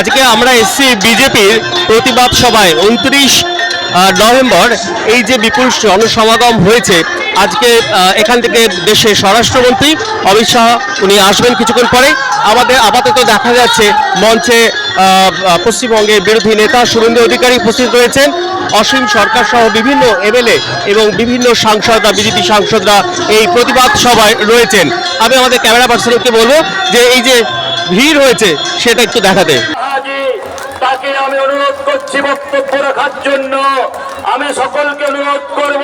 আজকে আমরা এসছি বিজেপির প্রতিবাদ সভায় উনত্রিশ নভেম্বর। এই যে বিপুল জনসমাগম হয়েছে, আজকে এখান থেকে দেশের স্বরাষ্ট্রমন্ত্রী অমিত শাহ, উনি আসবেন কিছুক্ষণ পরে। আমাদের আপাতত দেখা যাচ্ছে মঞ্চে পশ্চিমবঙ্গের বিরোধী নেতা শুভেন্দু অধিকারী উপস্থিত রয়েছেন। অসীম সরকার সহ বিভিন্ন এমএলএ এবং বিভিন্ন সাংসদরা বিজেপি সাংসদরা এই প্রতিবাদ সভায় রয়েছেন। আমি আমাদের ক্যামেরা পার্সনকে বলব যে এই যে ভিড় হয়েছে সেটা একটু দেখাতে আজই তাকে আমি অনুরোধ করছি বক্তব্য রাখার জন্য আমি সকলকে অনুরোধ করব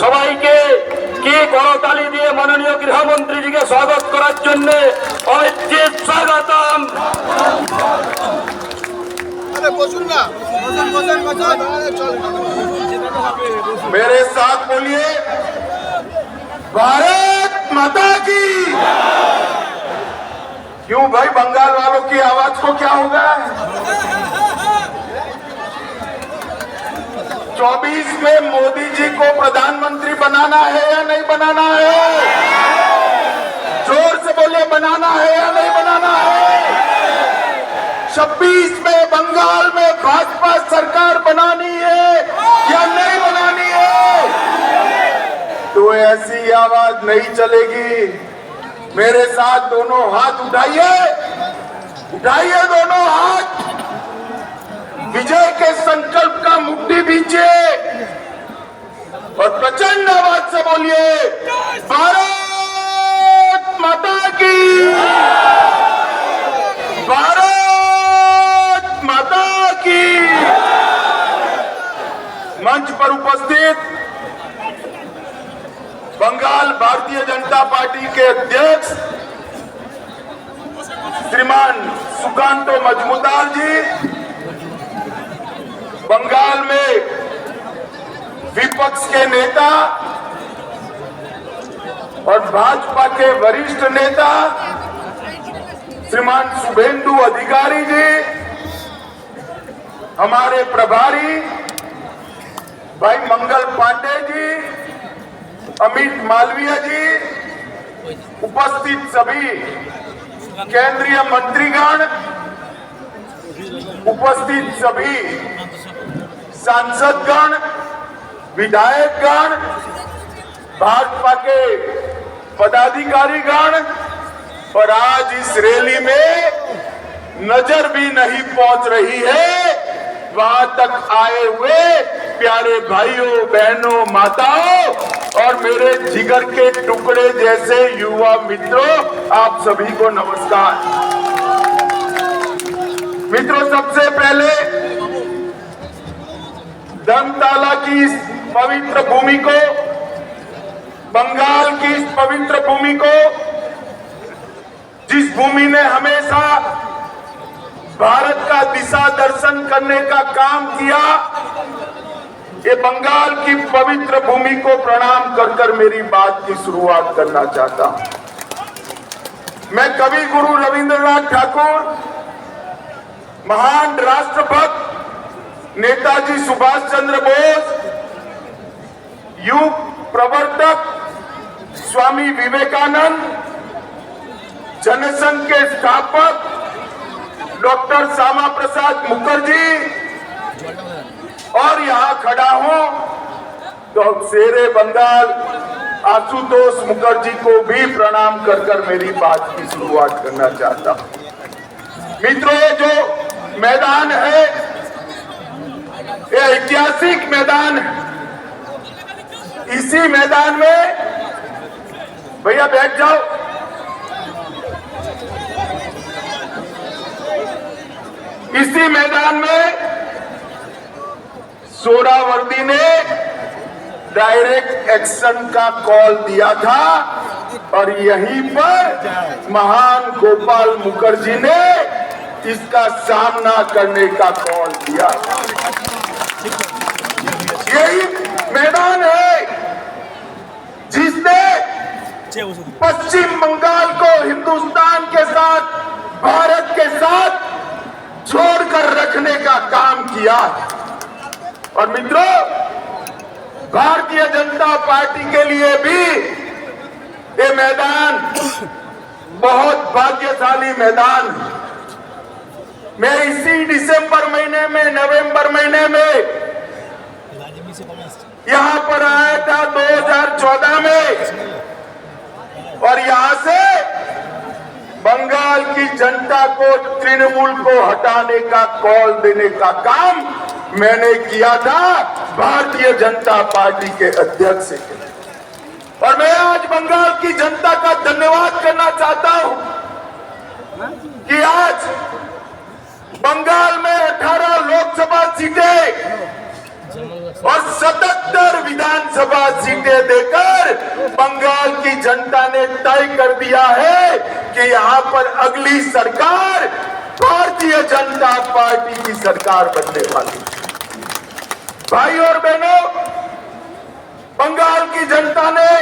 সবাইকে কি করতালি দিয়ে মাননীয় গৃহমন্ত্রীজিকে স্বাগত করার জন্য অমিত স্বাগতম अरे बसुन ना बसन बसन बसन चल मेरे साथ बोलिए भारत माता की क्यों भाई? बंगाल वालों की आवाज़ को क्या हो गया? है 24 में मोदी जी को प्रधानमंत्री बनाना है या नहीं बनाना है? ज़ोर से बोले बनाना है या नहीं बनाना है? 26 में बंगाल में भाजपा सरकार बनानी है या नहीं बनानी है? तो ऐसी आवाज़ नहीं चलेगी। मेरे साथ दोनों हाथ उठाइए। उठाइए दोनों हाथ। विजय के संकल्प का मुट्ठी बीचे और प्रचंड आवाज़ से बोलिए, भारत माता की। भारत माता की। मंच पर उपस्थित बंगाल भारतीय जनता पार्टी के अध्यक्ष श्रीमान सुकांतो मजमुदार जी, बंगाल में विपक्ष के नेता और भाजपा के वरिष्ठ नेता श्रीमान शुभेंदु अधिकारी जी, हमारे प्रभारी भाई मंगल पांडे जी अमित मालवीय जी, उपस्थित सभी केंद्रीय मंत्रीगण, उपस्थित सभी सांसदगण, विधायकगण, भाजपा के पदाधिकारीगण और आज इस रैली में नज़र भी नहीं पहुँच रही है। वहाँ तक आए हुए प्यारे भाइयों, बहनों, माताओं और मेरे जिगर के टुकड़े जैसे युवा मित्रों, आप सभी को नमस्कार। मित्रों, सबसे पहले धर्मताला की इस पवित्र भूमि को, बंगाल की इस पवित्र भूमि को, जिस भूमि ने हमेशा भारत का दिशा दर्शन करने का काम किया, ये बंगाल की पवित्र भूमि को प्रणाम कर कर मेरी बात की शुरुआत करना चाहता हूँ। मैं कवि गुरु रविंद्रनाथ ठाकुर, महान राष्ट्रभक्त, नेताजी सुभाष चंद्र बोस युग प्रवर्तक, स्वामी विवेकानंद, जनसंघ के स्थापक डॉक्टर श्यामा प्रसाद मुखर्जी। और यहाँ खड़ा हूँ तो शेरे बंगाल आशुतोष मुखर्जी को भी प्रणाम कर कर मेरी बात की शुरुआत करना चाहता हूँ। मित्रों, जो मैदान है, ये ऐतिहासिक मैदान है। इसी मैदान में, भैया बैठ जाओ। इसी मैदान में सोरावर्दी ने डायरेक्ट एक्शन का कॉल दिया था और यहीं पर महान गोपाल मुखर्जी ने इसका सामना करने का कॉल दिया यही मैदान है जिसने पश्चिम बंगाल को हिंदुस्तान के साथ, भारत के साथ जोड़कर रखने का काम किया और मित्रों, भारतीय जनता पार्टी के लिए भी ये मैदान बहुत भाग्यशाली मैदान है। मैं इसी दिसंबर महीने में, नवंबर महीने में यहाँ पर आया था 2014 में। और यहाँ से बंगाल की जनता को, तृणमूल को हटाने का कॉल देने का काम मैंने किया था, भारतीय जनता पार्टी के अध्यक्ष के और मैं आज बंगाल की जनता का धन्यवाद करना चाहता हूँ कि आज बंगाल में 18 लोकसभा सीटें और 77 विधानसभा सीटें देकर बंगाल की जनता ने तय कर दिया है कि यहाँ पर अगली सरकार भारतीय जनता पार्टी की सरकार बनने वाली भाई और बहनों, बंगाल की जनता ने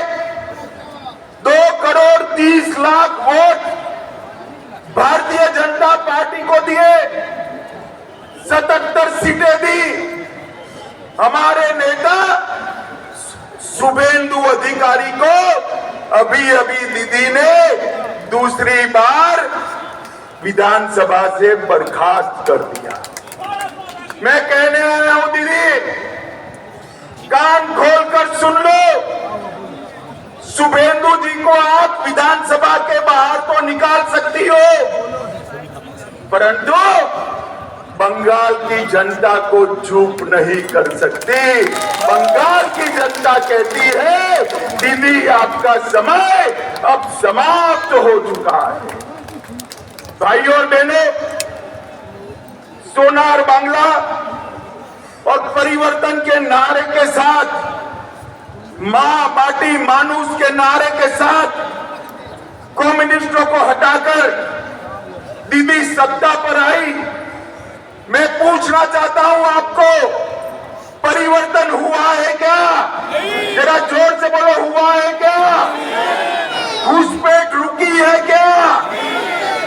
दो करोड़ तीस लाख वोट भारतीय जनता पार्टी को दिए, सतहत्तर सीटें दी। हमारे नेता शुभेंदु अधिकारी को अभी अभी दीदी ने दूसरी बार विधानसभा से बर्खास्त कर दिया। मैं कहने आया हूँ, दीदी, कान खोलकर सुन लो। शुभेंदु जी को आप विधानसभा के बाहर तो निकाल सकती हो, परंतु बंगाल की जनता को चुप नहीं कर सकती। बंगाल की जनता कहती है, दीदी, आपका समय अब समाप्त हो चुका है। भाई और बहनों, सोनार बांग्ला और परिवर्तन के नारे के साथ, माँ माटी मानुस के नारे के साथ, कम्युनिस्टों को हटाकर दीदी सत्ता पर आई। मैं पूछना चाहता हूँ आपको, परिवर्तन हुआ है क्या? जरा ज़ोर से बोलो, हुआ है क्या? घुसपैठ रुकी है क्या?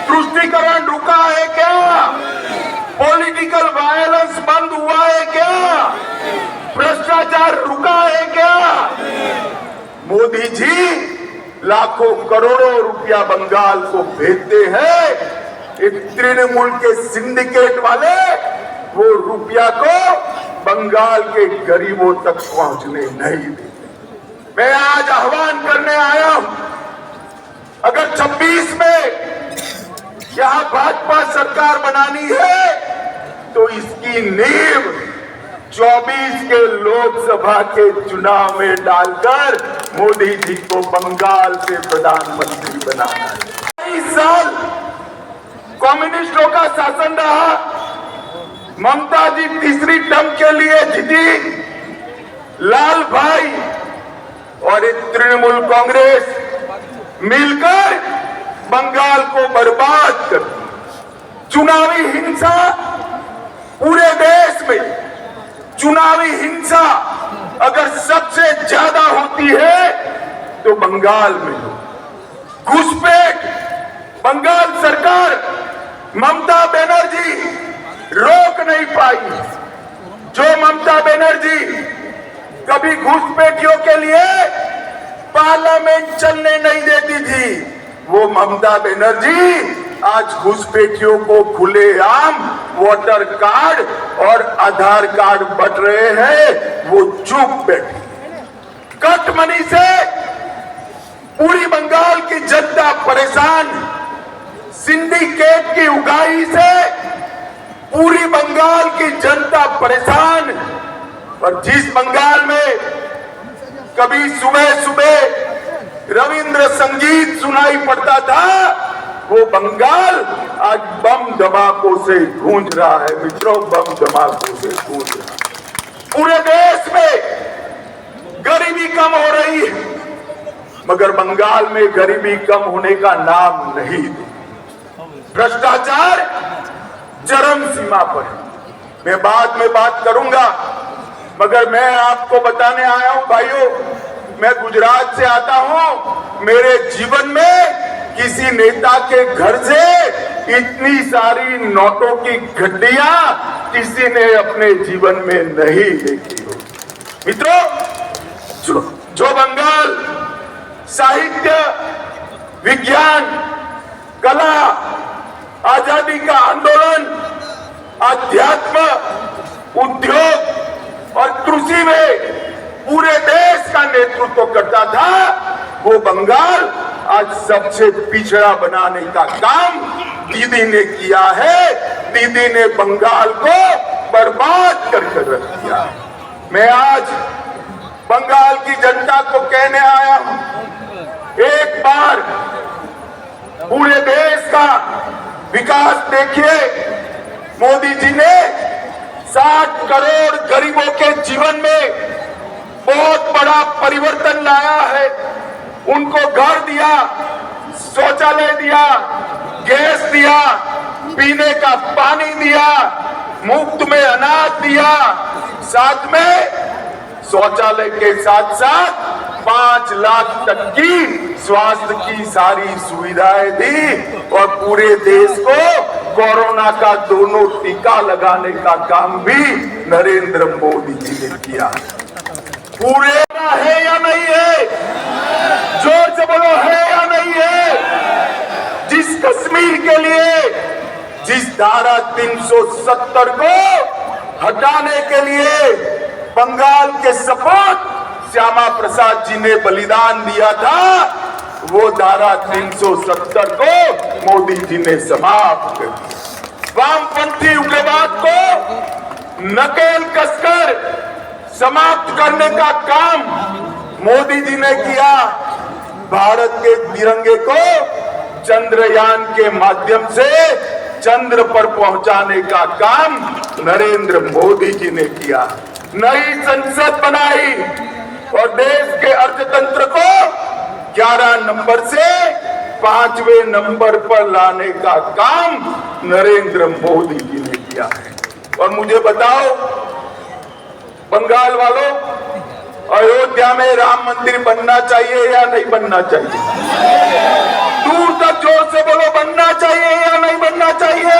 तुष्टिकरण रुका है क्या? पॉलिटिकल वायलेंस बंद हुआ है क्या? भ्रष्टाचार रुका है क्या? मोदी जी, लाखों करोड़ों रुपया बंगाल को भेजते हैं। तृणमूल के सिंडिकेट वाले वो रुपया को बंगाल के गरीबों तक पहुँचने नहीं देते। मैं आज आह्वान करने आया हूँ, अगर 26 में यहाँ भाजपा सरकार बनानी है तो इसकी नींव 24 के लोकसभा के चुनाव में डालकर मोदी जी को बंगाल से प्रधानमंत्री बनाना है। इस साल कम्युनिस्टों का शासन रहा। ममता जी तीसरी टर्म के लिए जीती। लाल भाई और तृणमूल कांग्रेस मिलकर बंगाल को बर्बाद कर चुनावी हिंसा पूरे देश में, चुनावी हिंसा अगर सबसे ज़्यादा होती है तो बंगाल में घुसपैठ, बंगाल सरकार ममता बनर्जी रोक नहीं पाई। जो ममता बनर्जी कभी घुसपैठियों के लिए पार्लियामेंट चलने नहीं देती थी, वो ममता बनर्जी आज घुसपैठियों को खुलेआम वोटर कार्ड और आधार कार्ड बट रहे हैं, वो चुप बैठी। कट मनी से पूरी बंगाल की जनता परेशान सिंडिकेट की उगाही से पूरी बंगाल की जनता परेशान। और जिस बंगाल में कभी सुबह सुबह रविंद्र संगीत सुनाई पड़ता था, वो बंगाल आज बम धमाकों से गूंज रहा है। मित्रों, बम धमाकों से गूंज रहा है। पूरे देश में गरीबी कम हो रही है, मगर बंगाल में गरीबी कम होने का नाम नहीं भ्रष्टाचार चरम सीमा पर है। मैं बाद में बात करूँगा मगर मैं आपको बताने आया हूँ भाइयों मैं गुजरात से आता हूँ मेरे जीवन में किसी नेता के घर से इतनी सारी नोटों की गड्डियाँ किसी ने अपने जीवन में नहीं देखी हो। मित्रों जो, जो बंगाल साहित्य विज्ञान कला आज़ादी का आंदोलन, अध्यात्म, उद्योग और कृषि में पूरे देश का नेतृत्व करता था, वो बंगाल आज सबसे पिछड़ा बनाने का काम दीदी ने किया है। दीदी ने बंगाल को बर्बाद करके रख दिया। मैं आज बंगाल की जनता को कहने आया हूँ, एक बार पूरे देश का विकास देखिए, मोदी जी ने 60 करोड़ गरीबों के जीवन में बहुत बड़ा परिवर्तन लाया है। उनको घर दिया, शौचालय दिया, गैस दिया, पीने का पानी दिया, मुफ़्त में अनाज दिया। साथ में शौचालय के साथ साथ पाँच लाख तक की स्वास्थ्य की सारी सुविधाएँ दी और पूरे देश को कोरोना का दोनों टीका लगाने का काम भी नरेंद्र मोदी जी ने किया। पूरे है या नहीं है? ज़ोर से बोलो है या नहीं है? जिस कश्मीर के लिए, जिस धारा 370 को हटाने के लिए बंगाल के सपूत श्यामा प्रसाद जी ने बलिदान दिया था। वो धारा 370 को मोदी जी ने समाप्त। कर वामपंथी उग्रवाद को नकेल कसकर समाप्त करने का काम मोदी जी ने किया। भारत के तिरंगे को चंद्रयान के माध्यम से चंद्र पर पहुँचाने का काम नरेंद्र मोदी जी ने किया। नई संसद बनाई। और देश के अर्थतंत्र को 11 नंबर से पाँचवें नंबर पर लाने का काम नरेंद्र मोदी जी ने किया है। और मुझे बताओ, बंगाल वालों, अयोध्या में राम मंदिर बनना चाहिए या नहीं बनना चाहिए? दूर तक ज़ोर से बोलो, बनना चाहिए या नहीं बनना चाहिए?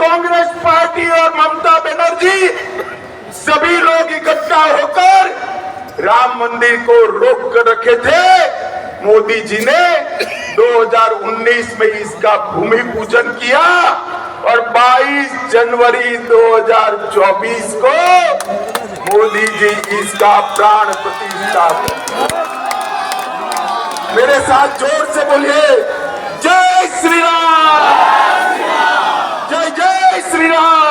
कांग्रेस पार्टी और ममता बनर्जी सभी लोग इकट्ठा होकर राम मंदिर को रोक कर रखे थे। मोदी जी ने 2019 में इसका भूमि पूजन किया और 22 जनवरी 2024 को मोदी जी इसका प्राण प्रतिष्ठा मेरे साथ ज़ोर से बोलिए जय श्री राम! जय जय श्री राम!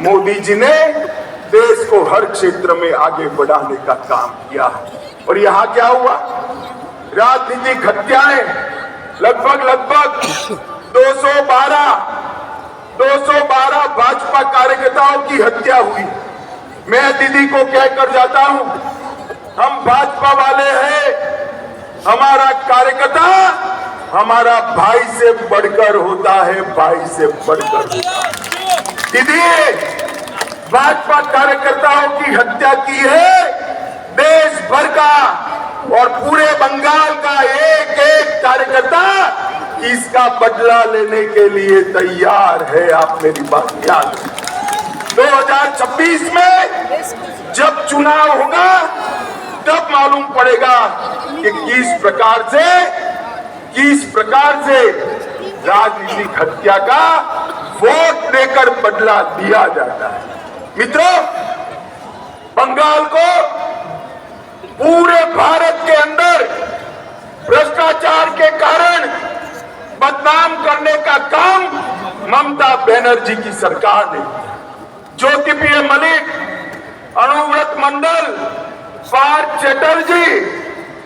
मोदी जी ने देश को हर क्षेत्र में आगे बढ़ाने का काम किया है। और यहाँ क्या हुआ? राजनीतिक हत्याएँ लगभग लगभग 212 212 भाजपा कार्यकर्ताओं की हत्या हुई। मैं दीदी को कहकर जाता हूँ, हम भाजपा वाले हैं, हमारा कार्यकर्ता हमारा भाई से बढ़कर होता है, भाई से बढ़कर होता है। दीदी, भाजपा कार्यकर्ताओं की हत्या की है देश भर का और पूरे बंगाल का एक एक कार्यकर्ता इसका बदला लेने के लिए तैयार है आप मेरी बात याद रखें। 2026 में जब चुनाव होगा, तब मालूम पड़ेगा कि किस प्रकार से, किस प्रकार से राजनीतिक हत्या का वोट देकर बदला दिया जाता है। मित्रों, बंगाल को पूरे भारत के अंदर भ्रष्टाचार के कारण बदनाम करने का काम ममता बनर्जी की सरकार ने ज्योति प्रिय मलिक अनुव्रत मंडल पार्थ चटर्जी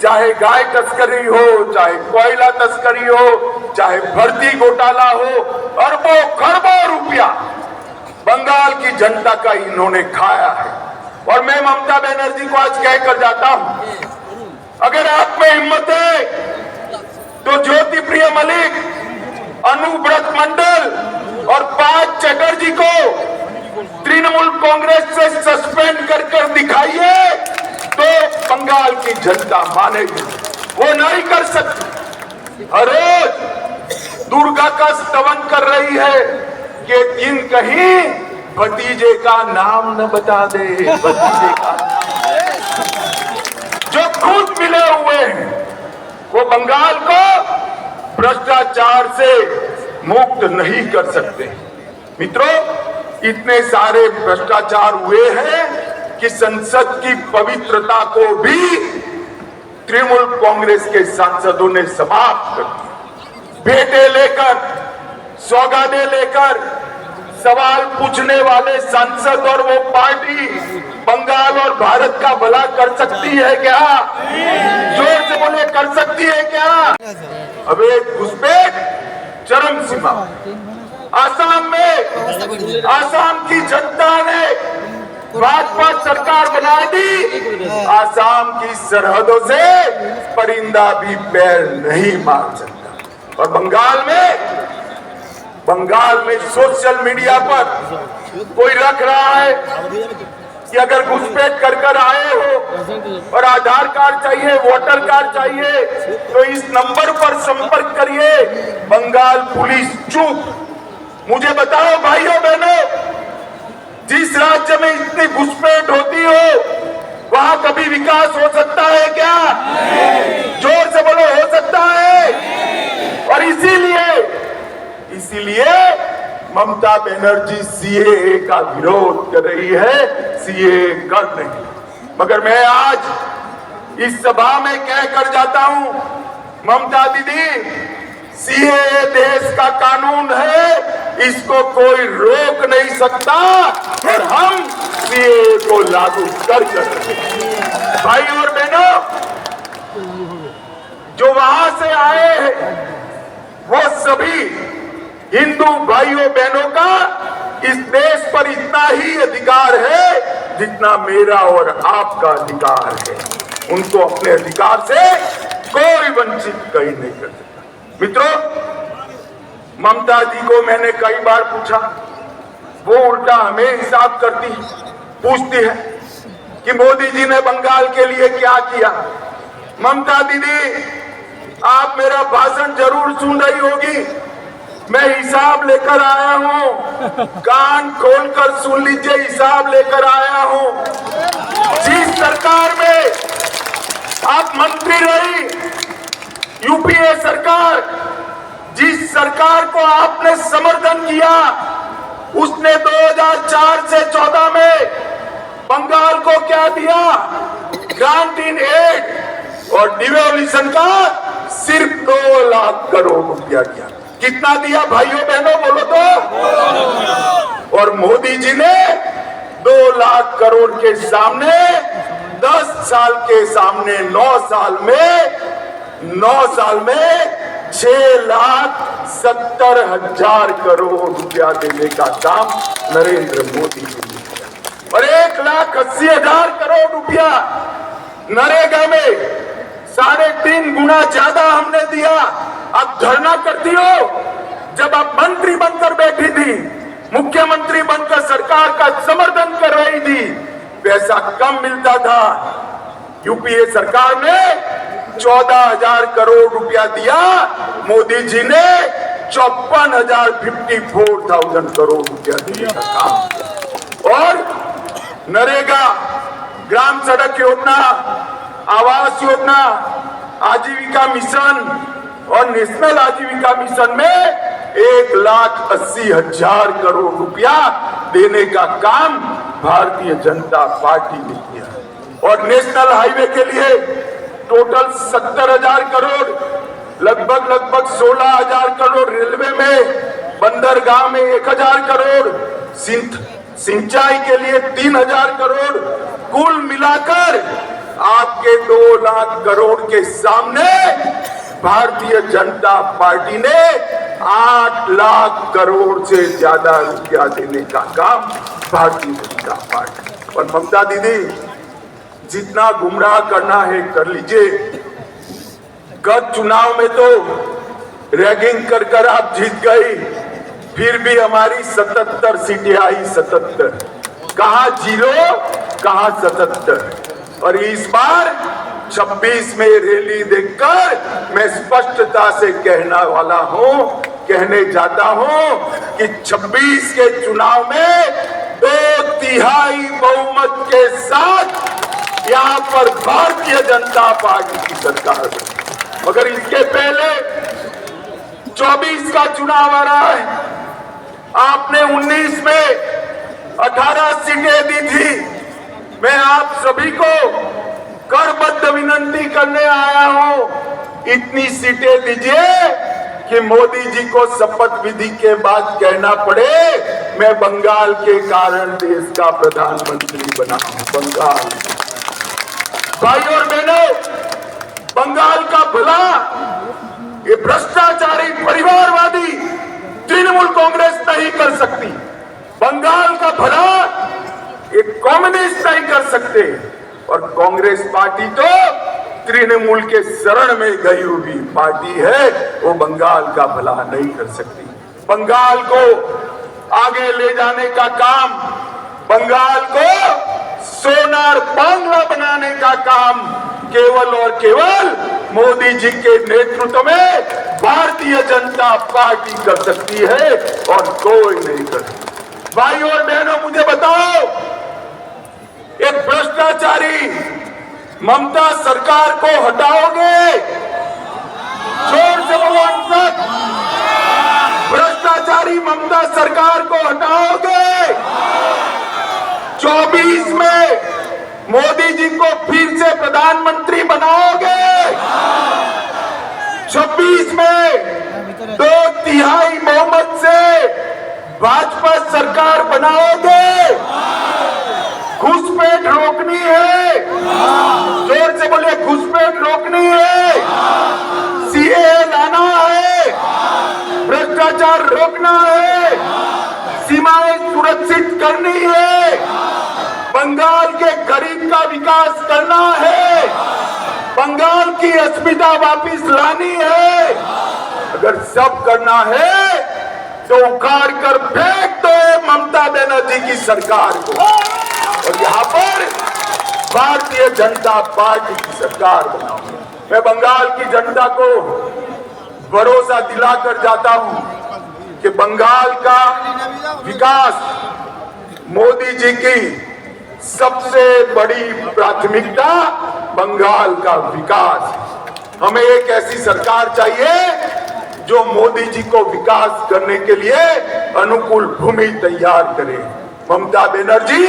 चाहे गाय तस्करी हो, चाहे कोयला तस्करी हो, चाहे भर्ती घोटाला हो, अरबों खरबों रुपया बंगाल की जनता का इन्होंने खाया है। और मैं ममता बनर्जी को आज कहकर जाता हूँ, अगर आप में हिम्मत है तो ज्योति प्रिय मलिक, अनुव्रत मंडल और पार्थ चटर्जी को तृणमूल कांग्रेस से सस्पेंड कर कर दिखाइए। तो बंगाल की जनता मानेगी। वो नहीं कर सकती। हर रोज दुर्गा का स्तवन कर रही है कि दिन कहीं भतीजे का नाम न बता दे। भतीजे का जो खुद मिले हुए हैं, वो बंगाल को भ्रष्टाचार से मुक्त नहीं कर सकते। मित्रों, इतने सारे भ्रष्टाचार हुए हैं कि संसद की पवित्रता को भी तृणमूल कांग्रेस के सांसदों ने समाप्त कर दिया। बेटे लेकर, सौगादे लेकर, सवाल पूछने वाले सांसद और वो पार्टी बंगाल और भारत का भला कर सकती है क्या? ज़ोर से बोले, कर सकती है क्या? अब एक घुसपैठ, चरम सीमा। आसाम में, आसाम की जनता ने भाजपा सरकार बना दी। आसाम की सरहदों से परिंदा भी पैर नहीं मार सकता। और बंगाल में बंगाल में सोशल मीडिया पर कोई रख रहा है कि अगर घुसपैठ कर कर आए हो और आधार कार्ड चाहिए, वोटर कार्ड चाहिए तो इस नंबर पर संपर्क करिए। बंगाल पुलिस चुप। मुझे बताओ, भाइयों, बहनों जिस राज्य में इतनी घुसपैठ होती हो वहाँ कभी विकास हो सकता है क्या? ज़ोर से बोलो हो सकता है। और इसीलिए इसीलिए ममता बनर्जी सीए का विरोध कर रही है। सीए कर नहीं। मगर मैं आज इस सभा में कह कर जाता हूँ ममता दीदी सीए देश का कानून है। इसको कोई रोक नहीं सकता और हम सीए को लागू कर सकते भाई और बहनों, जो वहाँ से आए हैं, वो सभी हिंदू भाइयों बहनों का इस देश पर इतना ही अधिकार है जितना मेरा और आपका अधिकार है। उनको अपने अधिकार से कोई वंचित कहीं नहीं कर सकता। मित्रों ममता जी को मैंने कई बार पूछा, वो उल्टा हमें हिसाब करती, पूछती है कि मोदी जी ने बंगाल के लिए क्या किया? ममता दीदी, आप मेरा भाषण ज़रूर सुन रही होगी। मैं हिसाब लेकर आया हूँ। कान खोलकर सुन लीजिए, हिसाब लेकर आया हूँ। जिस सरकार में आप मंत्री रही, यूपीए सरकार जिस सरकार को आपने समर्थन किया, उसने 2004 से 14 में बंगाल को क्या दिया? ग्रांट इन एड और डिवोल्यूशन का सिर्फ़ दो लाख करोड़ रुपया दिया। कितना दिया भाइयों बहनों, बोलो तो? और मोदी जी ने दो लाख करोड़ के सामने, दस साल के सामने, नौ साल में, नौ साल में छह लाख सत्तर हज़ार करोड़ रुपया देने का काम नरेंद्र मोदी जी ने किया और एक लाख अस्सी हज़ार करोड़ रुपया नरेगा में साढ़े तीन गुना ज़्यादा हमने दिया। आप धरना करती हो, जब आप मंत्री बनकर बैठी थी, मुख्यमंत्री बनकर सरकार का समर्थन कर रही थी, पैसा कम मिलता था। यूपीए सरकार ने चौदह हज़ार करोड़ रुपया दिया। मोदी जी ने चौपन हज़ार फिफ्टी फोर थाउज़ेंड करोड़ रुपया काम। और नरेगा, ग्राम सड़क योजना, आवास योजना, आजीविका मिशन और नेशनल आजीविका मिशन में एक लाख अस्सी हज़ार करोड़ रुपया देने का काम भारतीय जनता पार्टी ने किया। और नेशनल हाईवे के लिए टोटल सत्तर हज़ार करोड़, लगभग लगभग सोलह हज़ार करोड़ रेलवे में बंदरगाह में एक हज़ार करोड़ सिंच- सिंचाई के लिए तीन हज़ार करोड़। कुल मिलाकर आपके दो लाख करोड़ के सामने भारतीय जनता पार्टी ने आठ लाख करोड़ से ज़्यादा रुपया देने का काम भारतीय जनता पार्टी। और ममता दीदी जितना गुमराह करना है कर लीजिए। गत चुनाव में तो रैगिंग कर कर आप जीत गई फिर भी हमारी 77 सीटें आई 77 कहा ज़ीरो, कहा 77 और इस बार 26 में रैली देखकर मैं स्पष्टता से कहना वाला हूँ, कहने जाता हूँ कि 26 के चुनाव में दो तिहाई बहुमत के साथ यहाँ पर भारतीय जनता पार्टी की सरकार बनी मगर इसके पहले 24 का चुनाव आ रहा है। आपने 19 में 18 सीटें दी थी। मैं आप सभी को करबद्ध विनंती करने आया हूँ, इतनी सीटें दीजिए कि मोदी जी को शपथ विधि के बाद कहना पड़े, मैं बंगाल के कारण देश का प्रधानमंत्री बना हूँ, बंगाल। भाई और बहनों, बंगाल का भला, ये भ्रष्टाचारी परिवारवादी तृणमूल कांग्रेस नहीं कर सकती। बंगाल का भला, ये कम्युनिस्ट नहीं कर सकते। और कांग्रेस पार्टी तो तृणमूल के शरण में गई हुई पार्टी है, वो बंगाल का भला नहीं कर सकती। बंगाल को आगे ले जाने का काम, बंगाल को सोनार बांग्ला बनाने का काम केवल और केवल मोदी जी के नेतृत्व में भारतीय जनता पार्टी कर सकती है और कोई नहीं कर सकती। भाई और बहनों, मुझे बताओ, एक भ्रष्टाचारी ममता सरकार को हटाओगे? ज़ोर से बोलो सब भ्रष्टाचारी ममता सरकार को हटाओगे? 24 में मोदी जी को फिर से प्रधानमंत्री बनाओगे? 26 में दो तिहाई बहुमत से भाजपा सरकार बनाओगे? घुसपैठ रोकनी है। ज़ोर से बोले घुसपैठ रोकनी है। सीए लाना है। भ्रष्टाचार रोकना है। सीमाएँ सुरक्षित करनी है। बंगाल के गरीब का विकास करना है। बंगाल की अस्मिता वापिस लानी है। अगर सब करना है तो उखाड़ कर फेंक दो ममता बनर्जी की सरकार को। और यहाँ पर भारतीय जनता पार्टी की सरकार बनाओ। मैं बंगाल की जनता को भरोसा दिलाकर जाता हूँ। कि बंगाल का विकास मोदी जी की सबसे बड़ी प्राथमिकता बंगाल का विकास हमें एक ऐसी सरकार चाहिए जो मोदी जी को विकास करने के लिए अनुकूल भूमि तैयार करे। ममता बनर्जी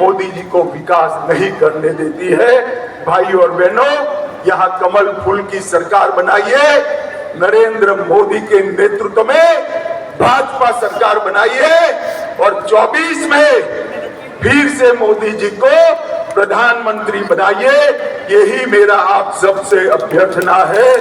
मोदी जी को विकास नहीं करने देती है। भाई और बहनों, यहाँ कमल फूल की सरकार बनाइए। नरेंद्र मोदी के नेतृत्व में भाजपा सरकार बनाई है और 24 में फिर से मोदी जी को प्रधानमंत्री बनाइए। यही मेरा आप सबसे अभ्यर्थना है।